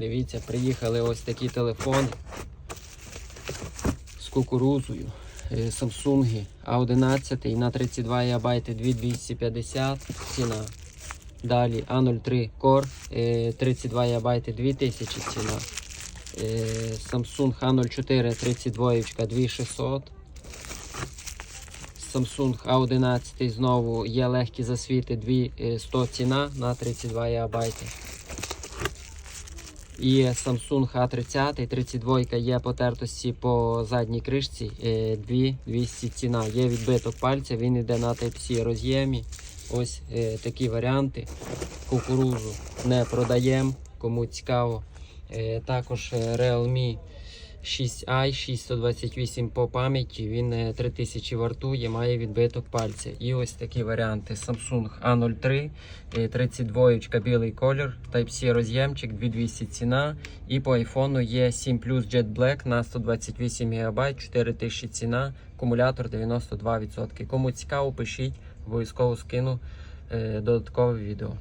Дивіться, приїхали ось такі телефони з кукурузою. Е, Samsung A11 на 32 ГБ 2250 ціна. Далі A03 Core е, 32 ГБ 2000 ціна. Е, Samsung A04 32 2600. Samsung A11 знову є легкі засвіти 2100 ціна на 32 ГБ. І Samsung A30 32 є потертості по задній кришці е, 2200 ціна. Є відбиток пальця, він йде на Type-C роз'ємі. Ось е, такі варіанти. Кукурузу не продаємо, кому цікаво. Е, Також е, Realme 6i 6128 по пам'яті, він е, 3000 вартує, має відбиток пальця. І ось такі варіанти. Samsung A03, е, 32 білий колір, Type-C роз'ємчик, 2200 ціна. І по iPhone є 7 Plus Jet Black на 128 ГБ, 4000 ціна, акумулятор 92%. Кому цікаво, пишіть, обов'язково скину е, додаткове відео.